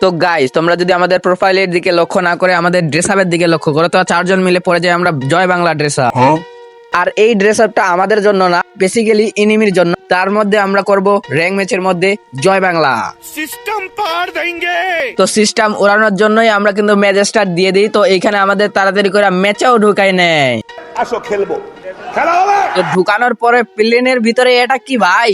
তো গাইস তোমরা যদি আমাদের প্রোফাইলের দিকে লক্ষ্য না করে আমাদের ড্রেস আপের দিকে লক্ষ্য করো তো চারজন মিলে পরে যাই আমরা জয় বাংলা ড্রেস হ্যাঁ। আপ আর এই ড্রেস আপটা আমাদের জন্য না বেসিক্যালি এনিমির জন্য। তার মধ্যে আমরা করব র্যাঙ্ক ম্যাচের মধ্যে জয় বাংলা। সিস্টেম পার দেঙ্গে তো সিস্টেম উড়ানোর জন্যই আমরা কিন্তু ম্যাচ স্টার্ট দিয়ে দিই তো এখানে আমাদের তাড়াতাড়ি করে ম্যাচেও ঢুকাই নেয় আসো খেলব। খেলা হবে তো ঢুকানোর পরে প্লেনের ভিতরে এটা কি ভাই?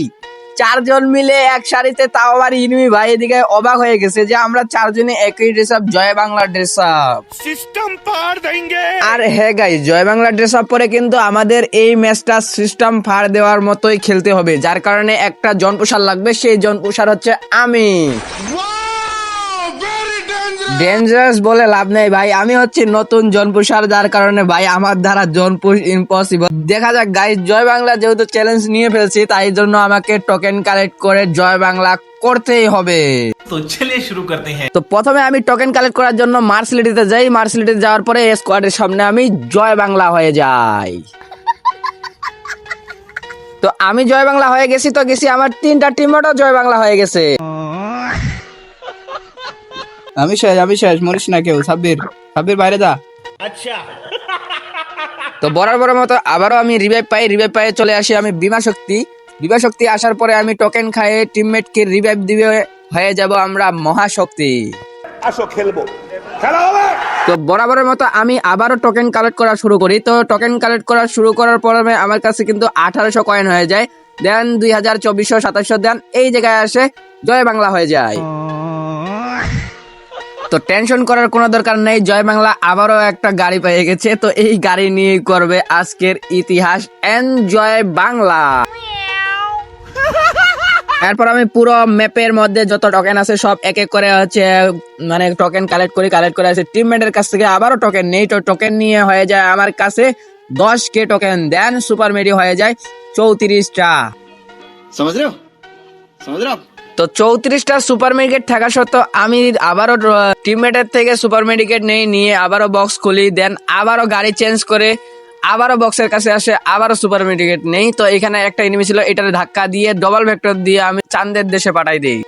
চারজন মিলে এক শাড়িতে তাও আবার ইনুই ভাই এদিকে অবাক হয়ে গেছে যে আমরা চারজনে একই ড্রেস আপ জয় বাংলা ড্রেস আপ সিস্টেম পার দেঙ্গে। আর হ্যাঁ হে গাই জয় বাংলা ড্রেস আপ পরে কিন্তু আমাদের এই ম্যাচটা সিস্টেম ফার দেওয়ার মতোই খেলতে হবে। যার কারণে একটা জনপ্রসার লাগবে সেই জনপ্রসার হচ্ছে আমি। ডেঞ্জারাস বলে লাভ নেই ভাই। আমি হচ্ছে নতুন জনপ্রসার যার কারণে ভাই আমার দ্বারা জনপুষ ইম্পসিবল দেখা যাক গাইজ জয় বাংলা যেহেতু চ্যালেঞ্জ নিয়ে ফেলছি তাই জন্য আমাকে টোকেন কালেক্ট করে জয় বাংলা করতেই হবে। তো শুরু করতে হ্যাঁ। তো প্রথমে আমি টোকেন কালেক্ট করার জন্য মার্সিলিটিতে যাই। মার্সিলিটিতে যাওয়ার পরে স্কোয়াডের সামনে আমি জয় বাংলা হয়ে যাই। তো আমি জয় বাংলা হয়ে গেছি তো গেছি আমার তিনটা টিমটাও জয় বাংলা হয়ে গেছে। আমি শেষ আমি শেষ মরিস না কেউ সাব্বির সাব্বির বাইরে যা। আচ্ছা। তো বরার বরাবর মতো আবারও আমি রিভাইভ পাই রিভাইভ পাই চলে আসি আমি বিমা শক্তি। বিমা শক্তি আসার পরে আমি টোকেন খাইয়ে টিমমেটকে রিভাইভ দিয়ে হয়ে যাব আমরা মহাশক্তি। আসো খেলব। খেলা হবে! তো বরাবরের মতো আমি আবারও টোকেন কালেক্ট করা শুরু করি। তো টোকেন কালেক্ট করা শুরু করার পরে আমার কাছে কিন্তু আঠারোশো কয়েন হয়ে যায়। দেন দুই হাজার চব্বিশশো সাতাশশো দেন এই জায়গায় আসে। জয় বাংলা হয়ে যায়। তো টেনশন করার কোনো দরকার নেই। জয় বাংলা আবারও একটা গাড়ি পেয়ে গেছে। তো এই গাড়ি নিয়ে করবে আজকের ইতিহাস এনজয় বাংলা। এরপর আমি পুরো ম্যাপের মধ্যে যত টোকেন আছে সব এক এক করে হচ্ছে মানে টোকেন কালেক্ট করি কালেক্ট করে আছে টিমমেটের কাছ থেকে আবারও টোকেন নেই। তো টোকেন নিয়ে হয়ে যায় আমার কাছে দশ কে টোকেন দেন সুপার মেডি হয়ে যায় চৌত্রিশটা। সমুদ্র সমুদ্র তো চৌত্রিশটা সুপার মেডিকেট থাকা সত্ত্বেও আমি আবারও টিমমেটের থেকে সুপার মেডিকেট নেই নিয়ে আবারও বক্স খুলি দেন আবারও গাড়ি চেঞ্জ করে আবারও বক্সের কাছে আসে আবারও সুপার মেডিকেট নেই। তো এখানে একটা এনিমি ছিল এটার ধাক্কা দিয়ে ডবল ভেক্টর দিয়ে আমি চাঁদের দেশে পাঠাই দিই।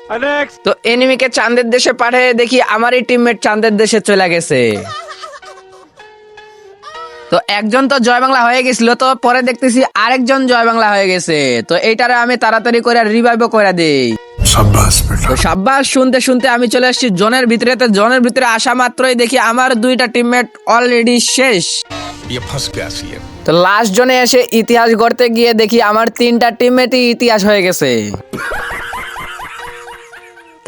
তো এনিমিকে চাঁদের দেশে পাঠিয়ে দেখি আমারই টিমমেট চাঁদের দেশে চলে গেছে। তো একজন তো জয় বাংলা হয়ে গেছিল তো পরে দেখতেছি আরেকজন জয় বাংলা হয়ে গেছে। তো এইটারে আমি তাড়াতাড়ি করে রিভাইভ করে দেই। সাব্বাস শুনতে শুনতে আমি চলে আসছি জনের ভিতরে। জনের ভিতরে আসা মাত্রই দেখি আমার দুইটা টিমমেট অলরেডি শেষ। তো লাস্ট জনে এসে ইতিহাস গড়তে গিয়ে দেখি আমার তিনটা টিমমেটই ইতিহাস হয়ে গেছে।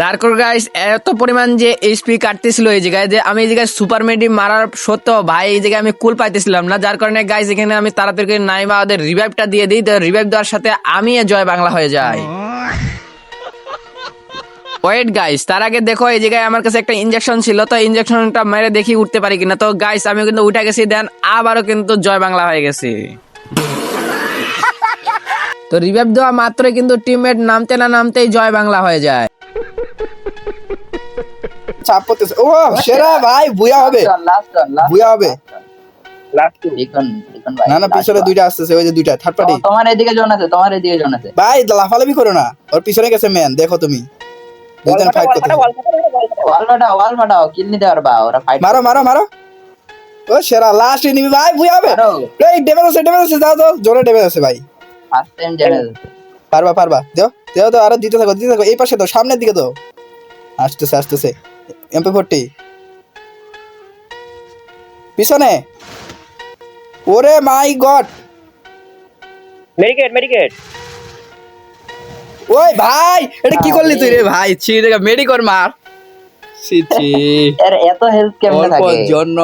তারপর গাইস এত পরিমাণ যে এইচপি কাটতেছিল এই জায়গায় যে আমি এই জায়গায় সুপার মেডি মারার সত্ত্বেও ভাই এই জায়গায় আমি কুল পাইতেছিলাম না। যার কারণে গাইস এখানে আমি তাড়াতাড়ি নাইমা ওদের রিভাইভটা দিয়ে দিই। তো রিভাইভ দেওয়ার সাথে আমি জয় বাংলা হয়ে যায় ওয়েট গাইস তার আগে দেখো এই জায়গায় আমার কাছে একটা ইনজেকশন ছিল তো ইনজেকশনটা মেরে দেখি উঠতে পারি কিনা। তো গাইস আমি কিন্তু উঠে গেছি দেন আবারও কিন্তু জয় বাংলা হয়ে গেছি। তো রিভাইভ দেওয়া মাত্রই কিন্তু টিমমেট নামতে না নামতেই জয় বাংলা হয়ে যায়। চাপ ও সেরা ভাই বুয়া হবে। বুয়া হবে। না না পিছনে দুইটা আসতেছে ওই যে দুইটা থার্ড পার্টি তোমার এদিকে জন আছে তোমার এদিকে জন আছে। ভাই লাফালাফি করো না। ওর পিছনে গেছে ম্যান দেখো তুমি। দুইজন ফাইট করতেছে। ওয়াল ফাটাও কিল নিতে পারবা ওরা ফাইট মারো মারো মারো। ও সেরা লাস্ট এনিমি ভাই মারো। এই ডেমেজ আছে ডেমেজ আছে দাও দাও জোরে ডেমেজ আছে ভাই। ফার্স্ট টাইম জেনে পারবা পারবা দেও দেও তো আরও দিতে থাকো দিতে থাকো এই পাশে দাও সামনের দিকে দাও। আসতেছে আসতেছে। এমপি ফোরটি পিছনে। ওরে মাই গড মেডিকেট মেডিকেট ওই ভাই এটা কি করলি তুই রে ভাই? ছি মেডি কর মার। ছি ছি। এত হেলথ কেমনে থাকে? জন্য।